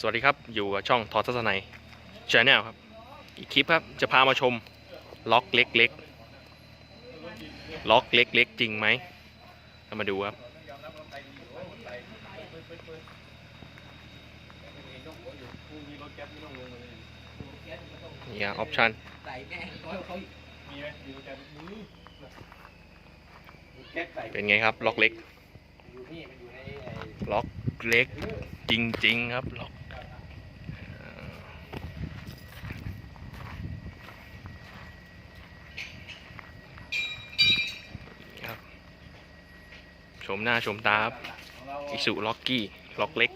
สวัสดีครับ อยู่กับช่องทอทัศนัยชาแนลครับ อีกคลิปครับ จะพามาชมล็อกเล็กๆ ล็อกเล็กๆ จริงไหมเรามาดูครับ นี่ครับออปชันเป็นไงครับ ล็อกเล็ก ล็อกเล็กจริง ๆ ครับล็อกนี่ครับ ชมหน้าชมตาครับของเราอิสุล็อกกี้ล็อกเล็ก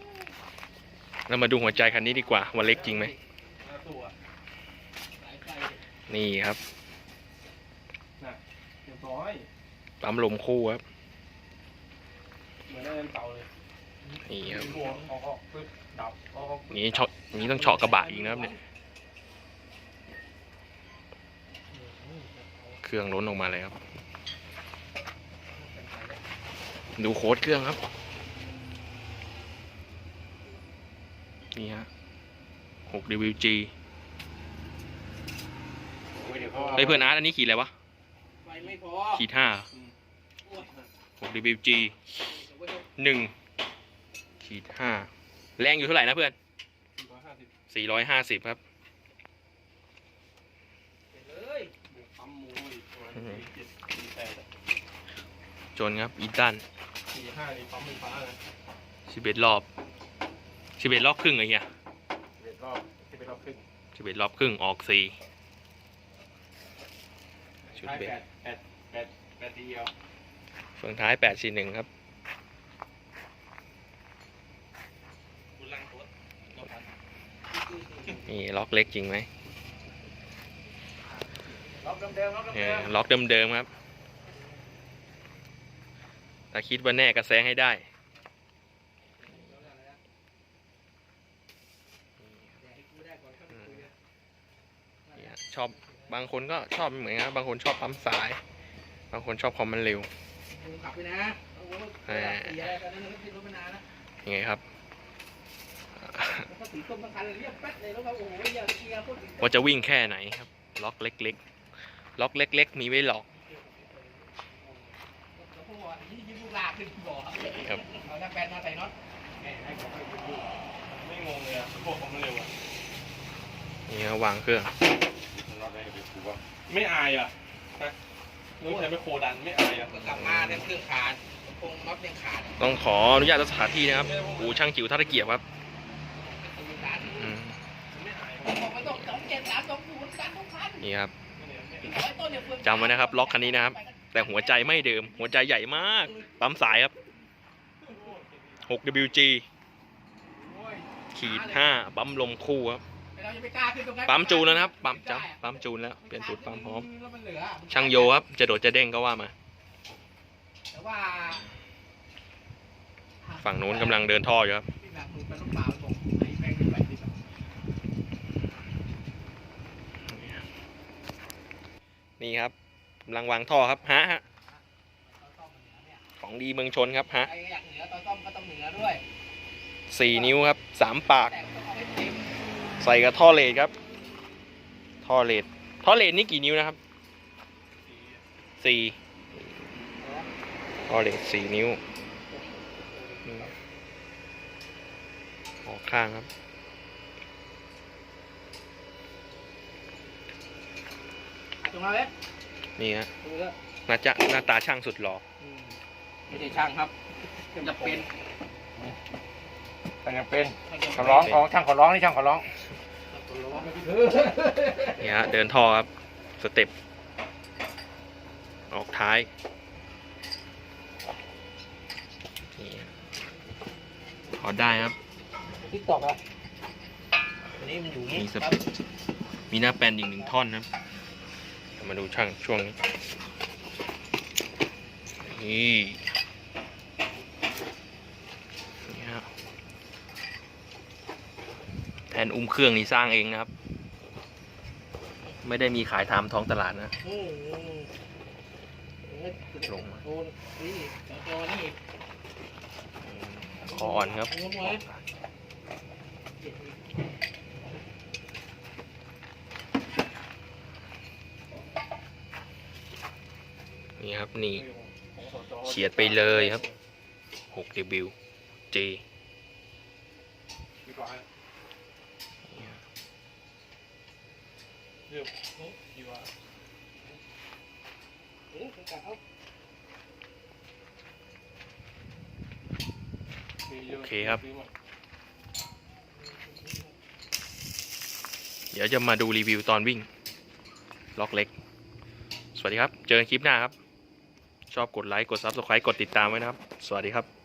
แล้วมาดูหัวใจคันนี้ดีกว่าว่าเล็กจริงไหมเอาตัวสายไฟนี่ครับเรียบร้อยปั๊มลมคู่ครับเหมือนได้เงินเก่าเลยนี่ครับหัวออกออกปึ๊บดับออกออกปึ๊บนี่เฉาะนี่ต้องเฉาะกระบะอีกนะครับเนี่ยเครื่องล้นออกมาเลยครับ ดูโค้ดเครื่องครับ นี่ฮะ 6WG โอ้ยเดี๋ยวเขาเฮ้ยเพื่อนอาร์ตอันนี้ขีดอะไรวะไฟไม่พอขีดห้าโอ้ย 6WG เดี๋ยวไว้ดูหนึ่งขีดห้าแรงอยู่เท่าไหร่นะเพื่อนสี่ร้อยห้าสิบ450ครับ ไปเลย บวกปั๊มมูอีกประมาณสี่เจ็ดสี่แปดอะ จนครับอีตันสี่ห้านี่ปั๊มไฟฟ้าเลย11รอบ11รอบครึ่งไอ้เหี้ยสิบเอ็ดรอบสิบเอ็ดรอบครึ่ง11รอบครึ่งออกสี่ชุดใช้เบรแปกดแปดแปดแปดทีเดียวเฟืองท้าย841ครับคุณลังรถรถพันนี่ล็อกเล็กจริงไหมล็อกเดิมๆล็อกเอเดิอมล็อกเดิมๆครับ ถ้าคิดว่าแน่ก็แซงให้ได้เนี่ยชอบบางคนก็ชอบไม่เหมือนกันครับบางคนชอบปั๊มสาย บางคนชอบความมันเร็วมึงขับไปนะโอ้โหเสียอะไรตอนนั้นเราก็ติดรถมานานนะยังไงครับแล้วก็สีส้มทั้งคันเลยเรียบแป๊ดเลยแล้วก็โอ้โหอย่าเกียร์พูดถึงว่าจะวิ่งแค่ไหนครับ ล็อกเล็กๆ ล็อกเล็ก ๆ มีไว้หลอก แล้วพวกว่ายี่ยิ้มลูกลากขึ้นบ่อครับเอาหน้าแปดมาใส่น็อตแม่ให้ผมไปดูไม่งงเลยอะพวกผมมันเร็วอะนี่ครับวางเครื่องเราได้ไปดูว่าไม่อายอะฮะนู้นใช้ไม่โคดันไม่อายอะก็กลับมาเนี่ยเครื่องขาดคงน็อตยังขาดต้องขออนุญาตสถานที่นะครับอูช่างจิ๋วท่าตะเกียบครับยังขาดอืมไม่อายบอกไม่ต้องสองเจ็ดสามสองศูนย์กันทุกคันนี่ครับร้อยต้นเนี่ยเฟืองจำไว้นะครับ ล็อกคันนี้นะครับ แต่หัวใจไม่เดิม หัวใจใหญ่มาก ปั๊มสายครับ 6WG ขีด 5 ปั๊มลมคู่ครับเราจะไม่กล้าขึ้นตรงนั้นปั๊มจูนแล้วนะครับ ปั๊มจ้ำปั๊มจูนแล้ว เปลี่ยนสูตรปั๊มพร้อมแล้วมันเหลือช่างโยครับ จะโดดจะเด้งก็ว่ามาแต่ว่าฝั่งนู้นกำลังเดินท่ออยู่ครับพี่แบบหนูเป็นลูกเปล่าบอกไอ้แป้งเป็นแบบนี้แบบนี่ครับ กำลังวางท่อครับฮะฮะตอนซ่อมมันเหนือเนี่ยของดีเมืองชนครับฮะใครอยากเหนือตอนซ่อมก็ต้องเหนือด้วยสี่นิ้วครับสามปาก แต่ต้องเอาให้เต็มใส่กับท่อเลดครับ ท่อเลดท่อเลดนี่กี่นิ้วนะครับสี่ท่อเลดสี่นิ้วนี่ออกข้างครับ ตรงนั้นเลย นี่ฮะดูแล้วหน้าจะหน้าตาช่างสุดหล่อไม่ใช่ช่างครับจะเป็นแต่ยังเป็นขอร้องของช่างขอร้องนี่ช่างขอร้องนี่ฮะเดินท่อครับสเต็ปออกท้ายนี่ฮะพอได้ครับทิกตอกอะอันนี้มันอยู่นี่มีสครับมีหน้าแปลนอีกหนึ่งท่อนนะครับเอา มาดูช่างช่วงนี้นี่แผ่นอุ้มเครื่องนี่สร้างเองนะครับ ไม่ได้มีขายตามท้องตลาดนะลงมาคออ่อนครับ โอ้ย นี่ครับนี่เฉียดไปเลยครับ6 W J ดีกว่าเรียบดีกว่าเอ๊ะผมกะเอามียโอเคครับ เดี๋ยวจะมาดูรีวิวตอนวิ่ง ล็อกเล็ก สวัสดีครับ เจอกันคลิปหน้าครับ ชอบกดไลค์ กด Subscribe กดติดตามไว้นะครับ สวัสดีครับ